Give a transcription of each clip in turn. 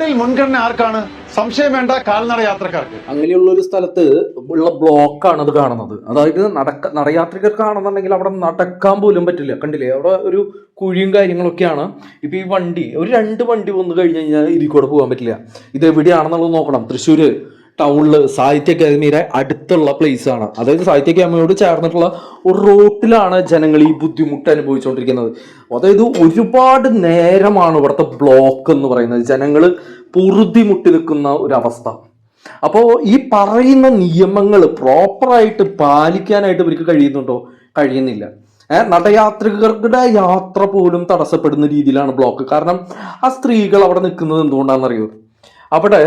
റോഡിൽ മുൻഗണന ആർക്കാണ്? സംശയം വേണ്ട കാൽനട യാത്രക്കാർക്ക്. അങ്ങനെയുള്ള ഒരു സ്ഥലത്ത് ഉള്ള ബ്ലോക്കാണ് അത് കാണുന്നത്. അതായത് നടക്ക നടയാത്രികർക്കാണെന്നുണ്ടെങ്കിൽ അവിടെ നടക്കാൻ പോലും പറ്റില്ല. കണ്ടില്ലേ? അവിടെ ഒരു കുഴിയും കാര്യങ്ങളൊക്കെയാണ്. ഇപ്പൊ ഈ വണ്ടി ഒരു രണ്ട് വണ്ടി വന്നു കഴിഞ്ഞു കഴിഞ്ഞാൽ ഇതിൽ കൂടെ പോകാൻ പറ്റില്ല. ഇത് എവിടെയാണെന്നുള്ളത് നോക്കണം. തൃശ്ശൂര് ടൗണിൽ സാഹിത്യ അക്കാദമിയുടെ അടുത്തുള്ള പ്ലേസ് ആണ്. അതായത് സാഹിത്യ അക്കാദമിയോട് ചേർന്നിട്ടുള്ള റോട്ടിലാണ് ജനങ്ങൾ ഈ ബുദ്ധിമുട്ട് അനുഭവിച്ചുകൊണ്ടിരിക്കുന്നത് അതായത് ഒരുപാട് നേരമാണ് ഇവിടുത്തെ ബ്ലോക്ക് എന്ന് പറയുന്നത്. ജനങ്ങൾ പൊറുതിമുട്ടി നിൽക്കുന്ന ഒരു അവസ്ഥ അപ്പോൾ ഈ പറയുന്ന നിയമങ്ങൾ പ്രോപ്പറായിട്ട് പാലിക്കാനായിട്ട് ഇവർക്ക് കഴിയുന്നുണ്ടോ? കഴിയുന്നില്ല. നടയാത്രികരുടെ യാത്ര പോലും തടസ്സപ്പെടുന്ന രീതിയിലാണ് ബ്ലോക്ക് കാരണം ആ സ്ത്രീകൾ അവിടെ നിൽക്കുന്നത് എന്തുകൊണ്ടാണെന്നറിയോ? അവിടെ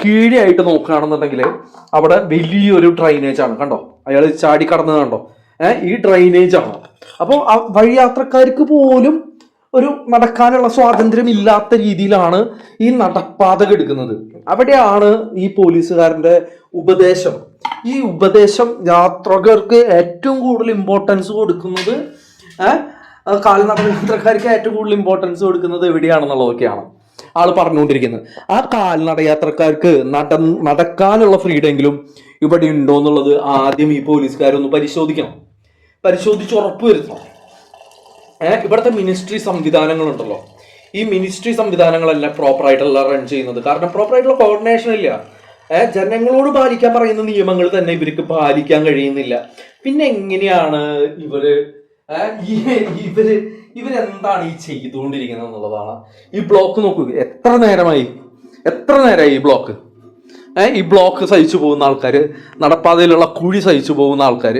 കീഴെയായിട്ട് നോക്കുകയാണെന്നുണ്ടെങ്കിൽ അവിടെ വലിയൊരു ഡ്രൈനേജ് ആണ്. കണ്ടോ? അയാൾ ചാടി കടന്നത് കണ്ടോ? ഈ ഡ്രൈനേജ് ആണ്. അപ്പോൾ വഴിയാത്രക്കാർക്ക് പോലും ഒരു നടക്കാനുള്ള സ്വാതന്ത്ര്യം ഇല്ലാത്ത രീതിയിലാണ് ഈ നടപ്പാതകൾ എടുക്കുന്നത്. അവിടെയാണ് ഈ പോലീസുകാരന്റെ ഉപദേശം. ഈ ഉപദേശം യാത്രകർക്ക് ഏറ്റവും കൂടുതൽ ഇമ്പോർട്ടൻസ് കൊടുക്കുന്നത് കാൽനട യാത്രക്കാർക്ക് ഏറ്റവും കൂടുതൽ ഇമ്പോർട്ടൻസ് കൊടുക്കുന്നത് എവിടെയാണെന്നുള്ളതൊക്കെയാണ് ആൾ പറഞ്ഞുകൊണ്ടിരിക്കുന്നത്. ആ കാൽനട യാത്രക്കാർക്ക് നട നടക്കാനുള്ള ഫ്രീഡെങ്കിലും ഇവിടെ ഉണ്ടോ എന്നുള്ളത് ആദ്യം ഈ പോലീസുകാരൊന്ന് പരിശോധിക്കണം. പരിശോധിച്ച് ഉറപ്പ് വരുത്തണം ഏഹ് ഇവിടുത്തെ മിനിസ്ട്രി സംവിധാനങ്ങളുണ്ടല്ലോ. ഈ മിനിസ്ട്രി സംവിധാനങ്ങളല്ല പ്രോപ്പർ ആയിട്ടല്ല റൺ ചെയ്യുന്നത്. കാരണം പ്രോപ്പർ ആയിട്ടുള്ള കോർഡിനേഷൻ ഇല്ല. ഏഹ് ജനങ്ങളോട് പാലിക്കാൻ പറയുന്ന നിയമങ്ങൾ തന്നെ ഇവർക്ക് പാലിക്കാൻ കഴിയുന്നില്ല. പിന്നെ എങ്ങനെയാണ് ഇവർ ഇവർ ഇവരെന്താണ് ഈ ചെയ്തുകൊണ്ടിരിക്കുന്നത് എന്നുള്ളതാണ് ഈ ബ്ലോക്ക് നോക്കുക എത്ര നേരമായി? എത്ര നേരമായി ഈ ബ്ലോക്ക് ഈ ബ്ലോക്ക് സഹിച്ചു പോകുന്ന ആൾക്കാർ നടപ്പാതയിലുള്ള കുഴി സഹിച്ചു പോകുന്ന ആൾക്കാർ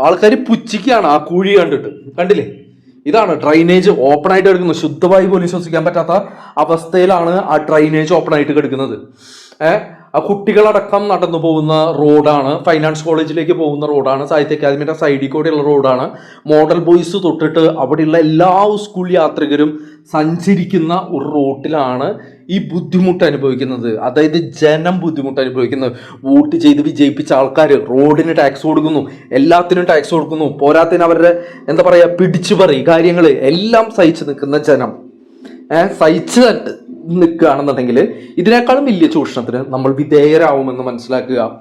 ആൾക്കാർ പുച്ഛിക്കുകയാണ് ആ കുഴി കണ്ടിട്ട്. കണ്ടില്ലേ? ഇതാണ് ഡ്രൈനേജ് ഓപ്പൺ ആയിട്ട് കിടക്കുന്നത്. ശുദ്ധമായി പോലും ശ്വസിക്കാൻ പറ്റാത്ത അവസ്ഥയിലാണ് ആ ഡ്രൈനേജ് ഓപ്പൺ ആയിട്ട് കിടക്കുന്നത്. ഏഹ് ആ കുട്ടികളടക്കം നടന്നു പോകുന്ന റോഡാണ് ഫൈനാൻസ് കോളേജിലേക്ക് പോകുന്ന റോഡാണ് സാഹിത്യ അക്കാദമിയുടെ സൈഡിൽ കൂടെയുള്ള റോഡാണ്. മോഡൽ ബോയ്സ് തൊട്ടിട്ട് അവിടെയുള്ള എല്ലാ സ്കൂൾ യാത്രികരും സഞ്ചരിക്കുന്ന ഒരു റോട്ടിലാണ് ഈ ബുദ്ധിമുട്ട് അനുഭവിക്കുന്നത്. അതായത് ജനം ബുദ്ധിമുട്ട് അനുഭവിക്കുന്നത്. വോട്ട് ചെയ്ത് വിജയിപ്പിച്ച ആൾക്കാർ റോഡിന് ടാക്സ് കൊടുക്കുന്നു എല്ലാത്തിനും ടാക്സ് കൊടുക്കുന്നു പോരാത്തിന് അവരുടെ എന്താ പറയുക പിടിച്ചു പറയും. കാര്യങ്ങൾ എല്ലാം സഹിച്ചു നിൽക്കുന്ന ജനം. സഹിച്ച് നിൽക്കുകയാണെന്നുണ്ടെങ്കിൽ ഇതിനേക്കാളും വലിയ ചൂഷണത്തിന് നമ്മൾ വിധേയരാകുമെന്ന് മനസ്സിലാക്കുക.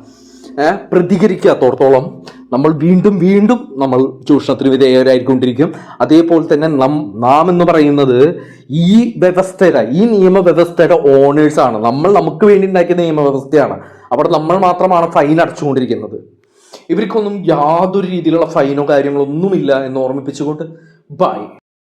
പ്രതികരിക്കാത്തോടത്തോളം നമ്മൾ വീണ്ടും വീണ്ടും നമ്മൾ ചൂഷണത്തിന് വിധേയരായിക്കൊണ്ടിരിക്കും. അതേപോലെ തന്നെ നം നാം എന്ന് പറയുന്നത് ഈ വ്യവസ്ഥയുടെ ഈ നിയമവ്യവസ്ഥയുടെ ഓണേഴ്സാണ് നമ്മൾ നമുക്ക് വേണ്ടി ഉണ്ടാക്കിയ നിയമവ്യവസ്ഥയാണ്. അവിടെ നമ്മൾ മാത്രമാണ് ഫൈൻ അടച്ചുകൊണ്ടിരിക്കുന്നത്. ഇവർക്കൊന്നും യാതൊരു രീതിയിലുള്ള ഫൈനോ കാര്യങ്ങളോ ഒന്നുമില്ല എന്ന് ഓർമ്മിപ്പിച്ചുകൊണ്ട് ബൈ